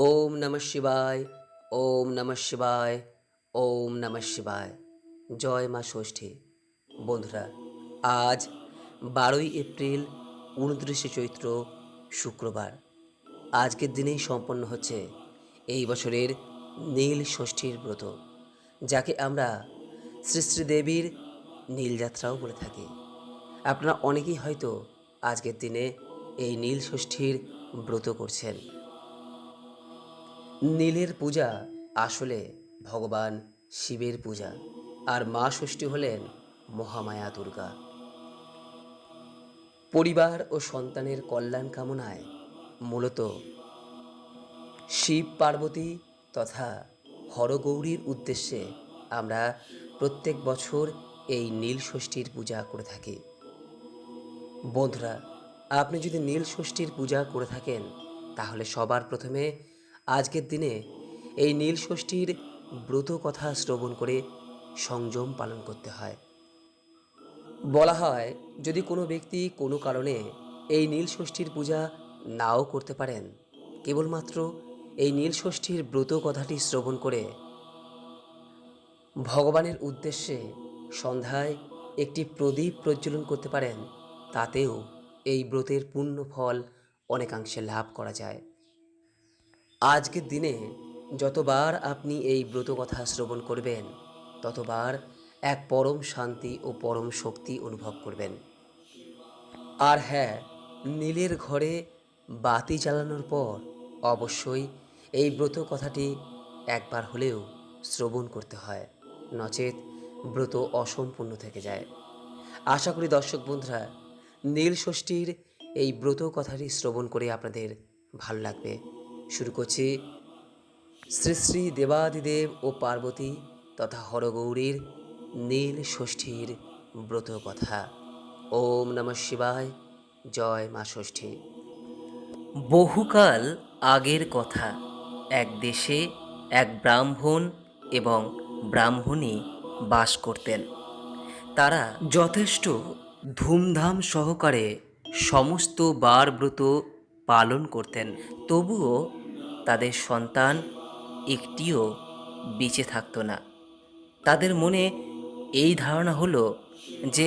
ওম নমঃ শিবায়, ওম নমঃ শিবায়, ওম নমঃ শিবায়। জয় মা ষষ্ঠী। বন্ধুরা, আজ বারোই এপ্রিল, উনত্রিশে চৈত্র, শুক্রবার। আজকের দিনেই সম্পন্ন হচ্ছে এই বছরের নীল ষষ্ঠীর ব্রত, যাকে আমরা শ্রী শ্রী দেবীর নীলযাত্রাও বলে থাকি। আপনারা অনেকেই হয়তো আজকের দিনে এই নীল ষষ্ঠীর ব্রত করছেন। নীলের পূজা আসলে ভগবান শিবের পূজা। আর মা ষষ্ঠী হলেন মহামায়া দুর্গা। পরিবার ও সন্তানের কল্যাণ কামনায় মূলত শিব পার্বতী তথা হরগৌরীর উদ্দেশ্যে আমরা প্রত্যেক বছর এই নীল ষষ্ঠীর পূজা করে থাকি। বন্ধুরা, আপনি যদি নীল ষষ্ঠীর পূজা করে থাকেন, তাহলে সবার প্রথমে আজকের দিনে এই নীল ষষ্ঠীর ব্রত কথা শ্রবণ করে সংযম পালন করতে হয়। বলা হয়, যদি কোনো ব্যক্তি কোনো কারণে এই নীল ষষ্ঠীর পূজা নাও করতে পারেন, কেবলমাত্র এই নীল ষষ্ঠীর ব্রত কথাটি শ্রবণ করে ভগবানের উদ্দেশ্যে সন্ধ্যায় একটি প্রদীপ প্রজ্বলন করতে পারেন, তাতেও এই ব্রতের পূর্ণ ফল অনেকাংশে লাভ করা যায়। আজকের দিনে যতবার আপনি এই ব্রত কথা শ্রবণ করবেন, ততবার এক পরম শান্তি ও পরম শক্তি অনুভব করবেন। আর হ্যাঁ নীলের ঘরে বাতি জ্বালানোর পর অবশ্যই এই ব্রত কথাটি একবার হলেও শ্রবণ করতে হয়, নচেত ব্রত অসম্পূর্ণ থেকে যায়। আশা করি দর্শক বন্ধুরা, নীল ষষ্ঠীর এই ব্রত কথাটি শ্রবণ করে আপনাদের ভালো লাগবে। শুরু করছি। শ্রী শ্রী দেবাদিদেব ও পার্বতী তথা হরগৌরীর নীল ষষ্ঠীর ব্রত কথা ওম নমঃ শিবায়। জয় মা ষষ্ঠী। বহুকাল আগের কথা। এক দেশে এক ব্রাহ্মণ এবং ব্রাহ্মণী বাস করতেন। তারা যথেষ্ট ধুমধাম সহকারে সমস্ত বার ব্রত পালন করতেন, তবুও তাদের সন্তান একটিও বেঁচে থাকতো না। তাদের মনে এই ধারণা হলো যে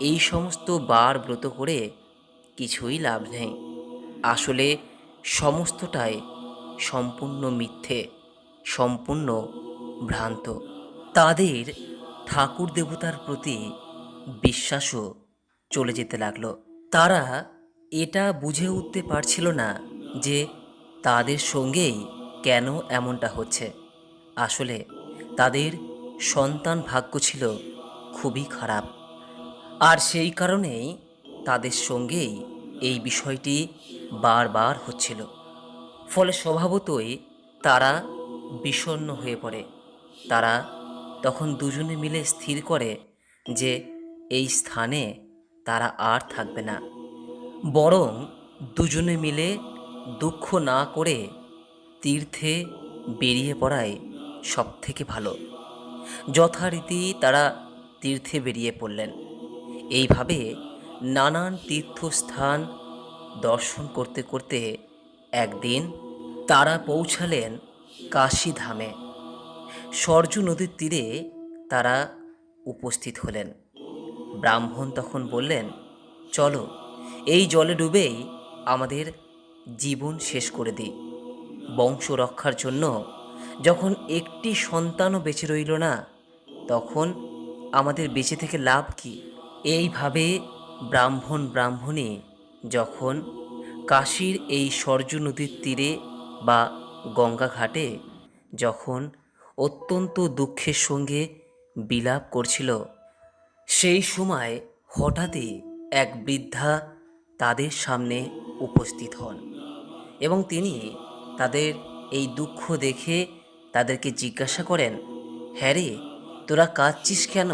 এই সমস্ত বার ব্রত করে কিছুই লাভ নেই। আসলে সমস্তটাই সম্পূর্ণ মিথ্যে, সম্পূর্ণ ভ্রান্ত। তাদের ঠাকুর দেবতার প্রতি বিশ্বাসও চলে যেতে লাগল। তারা এটা বুঝে উঠতে পারছিল না যে তাদের সঙ্গেই কেন এমনটা হচ্ছে। আসলে তাদের সন্তান ভাগ্য ছিল খুবই খারাপ। আর সেই কারণেই তাদের সঙ্গেই এই বিষয়টি বারবার হচ্ছিল। ফলে স্বভাবতই তারা বিষণ্ণ হয়ে পড়ে। তারা তখন দুজনে মিলে স্থির করে যে এই স্থানে তারা আর থাকবে না। বরং দুজনে মিলে দুঃখ না করে তীর্থে বেরিয়ে পড়াই সব থেকে ভালো। যথারীতি তারা তীর্থে বেরিয়ে পড়লেন। এইভাবে নানান তীর্থস্থান দর্শন করতে করতে একদিন তারা পৌঁছালেন কাশীধামে সরজু নদীর তীরে তারা উপস্থিত হলেন। ব্রাহ্মণ তখন বললেন, চলো এই জলে ডুবেই আমাদের জীবন শেষ করে দিই। বংশ রক্ষার জন্য যখন একটি সন্তানও বেঁচে রইল না, তখন আমাদের বেঁচে থেকে লাভ কি? এইভাবে ব্রাহ্মণ ব্রাহ্মণী যখন কাশীর এই সরজু নদীর তীরে বা গঙ্গা ঘাটে যখন অত্যন্ত দুঃখের সঙ্গে বিলাপ করছিল, সেই সময় হঠাৎই এক বৃদ্ধা তাদের সামনে উপস্থিত হন এবং তিনি তাদের এই দুঃখ দেখে তাদেরকে জিজ্ঞাসা করেন হ্যাঁ রে, তোরা কাঁদছিস কেন?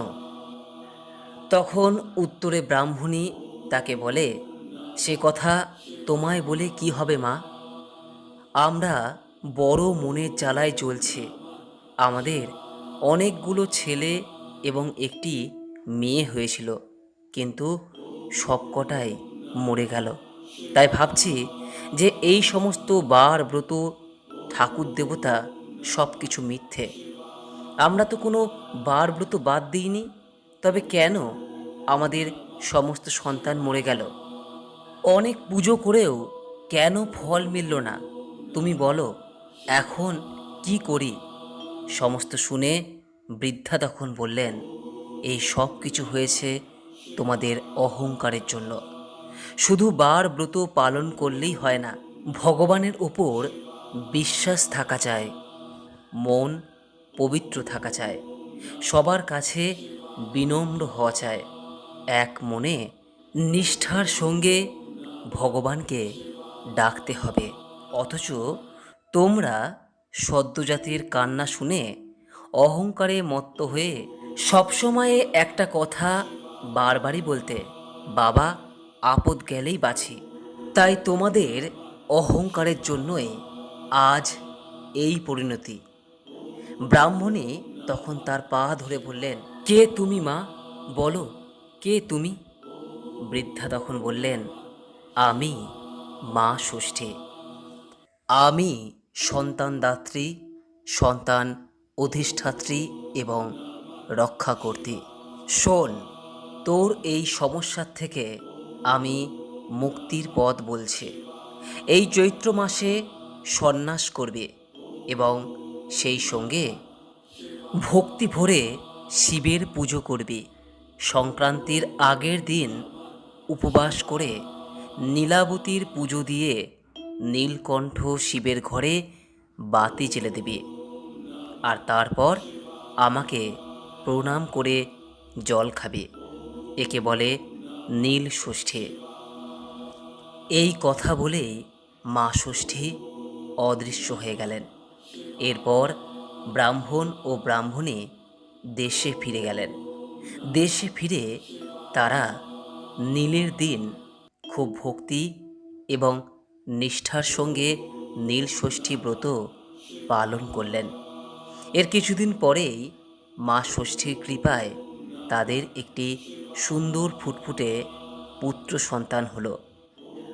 তখন উত্তরে ব্রাহ্মণী তাকে বলে, সে কথা তোমায় বলে কি হবে মা? আমরা বড় মনের জ্বালায় জ্বলছে। আমাদের অনেকগুলো ছেলে এবং একটি মেয়ে হয়েছিল, কিন্তু সবকটাই মরে গেল। তাই ভাবছি যে এই সমস্ত বার ব্রত, ঠাকুর দেবতা সব কিছু মিথ্যে। আমরা তো কোনো বারব্রত বাদ দিইনি, তবে কেন আমাদের সমস্ত সন্তান মরে গেল? অনেক পুজো করেও কেন ফল মিলল না? তুমি বলো, এখন কি করি? সমস্ত শুনে বৃদ্ধা তখন বললেন, এই সব কিছু হয়েছে তোমাদের অহংকারের জন্য। শুধু বার ব্রত পালন করলেই হয় না, ভগবানের ওপর বিশ্বাস থাকা চায় মন পবিত্র থাকা চায় সবার কাছে বিনম্র হওয়া চায় এক মনে নিষ্ঠার সঙ্গে ভগবানকে ডাকতে হবে। অথচ তোমরা সদ্যজাতির কান্না শুনে অহংকারে মত্ত হয়ে সবসময়ে একটা কথা বারবারই বলতে, বাবা আপদ গেলেই বাঁচি। তাই তোমাদের অহংকারের জন্যই আজ এই পরিণতি। ব্রাহ্মণী তখন তার পা ধরে বললেন, কে তুমি মা? বলো, কে তুমি? বৃদ্ধা তখন বললেন, আমি মা ষষ্ঠী। আমি সন্তানদাত্রী সন্তান অধিষ্ঠাত্রী এবং রক্ষাকর্ত্রী। শোন, তোর এই সমস্যার থেকে আমি মুক্তির পথ বলছে। এই চৈত্র মাসে সন্ন্যাস করবে এবং সেই সঙ্গে ভক্তি ভরে শিবের পুজো করবে। সংক্রান্তির আগের দিন উপবাস করে নীলাবতীর পুজো দিয়ে নীলকণ্ঠ শিবের ঘরে বাতি জেলে দেবে। আর তারপর আমাকে প্রণাম করে জল খাবে। একে বলে নীল ষষ্ঠী। এই কথা বলেই মা ষষ্ঠী অদৃশ্য হয়ে গেলেন। এরপর ব্রাহ্মণ ও ব্রাহ্মণী দেশে ফিরে গেলেন। দেশে ফিরে তারা নীলের দিন খুব ভক্তি এবং নিষ্ঠার সঙ্গে নীল ষষ্ঠী ব্রত পালন করলেন। এর কিছুদিন পরেই মা ষষ্ঠীর কৃপায় তাদের একটি সুন্দর ফুটফুটে পুত্র সন্তান হলো।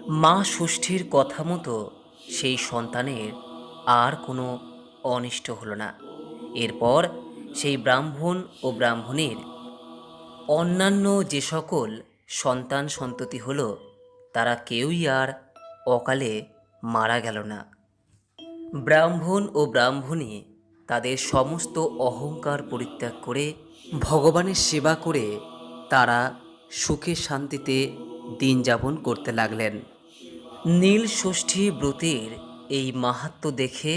মা ষষ্ঠীর কথা মতো সেই সন্তানের আর কোনো অনিষ্ট হলো না। এরপর সেই ব্রাহ্মণ ও ব্রাহ্মণীর অন্যান্য যে সকল সন্তান সন্ততি হলো, তারা কেউই আর অকালে মারা গেল না। ব্রাহ্মণ ও ব্রাহ্মণী তাদের সমস্ত অহংকার পরিত্যাগ করে ভগবানের সেবা করে তারা সুখে শান্তিতে দিন যাপন করতে লাগলেন। নীল ষষ্ঠী ব্রতের এই মাহাত্ম দেখে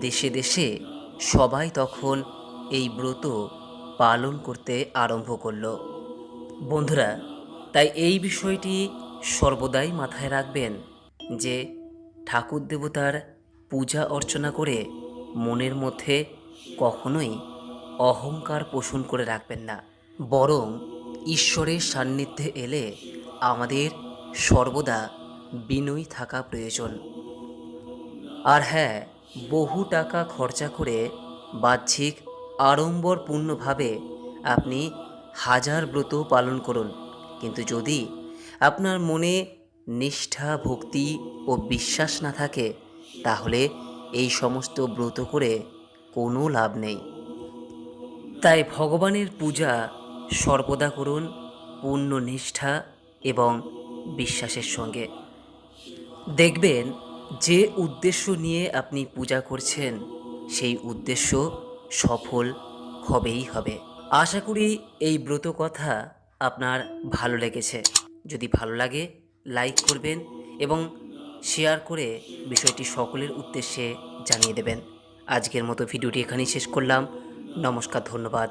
দেশে দেশে সবাই তখন এই ব্রত পালন করতে আরম্ভ করল। বন্ধুরা, তাই এই বিষয়টি সর্বদাই মাথায় রাখবেন যে ঠাকুর দেবতার পূজা অর্চনা করে মনের মধ্যে কখনোই অহংকার পোষণ করে রাখবেন না। বরং ঈশ্বরের সান্নিধ্যে এলে আমাদের সর্বদা বিনয়ী থাকা প্রয়োজন। আর হ্যাঁ বহু টাকা খরচা করে বাহ্যিক, আড়ম্বরপূর্ণভাবে আপনি হাজার ব্রত পালন করুন। কিন্তু যদি আপনার মনে নিষ্ঠা, ভক্তি ও বিশ্বাস না থাকে, তাহলে এই সমস্ত ব্রত করে কোনো লাভ নেই। তাই ভগবানের পূজা সর্বদা করুন পূর্ণ নিষ্ঠা এবং বিশ্বাসের সঙ্গে। দেখবেন, যে উদ্দেশ্য নিয়ে আপনি পূজা করছেন, সেই উদ্দেশ্য সফল হবেই হবে। আশা করি এই ব্রত কথা আপনার ভালো লেগেছে। যদি ভালো লাগে, লাইক করবেন এবং শেয়ার করে বিষয়টি সকলের উদ্দেশ্যে জানিয়ে দেবেন। আজকের মতো ভিডিওটি এখানেই শেষ করলাম। নমস্কার, ধন্যবাদ।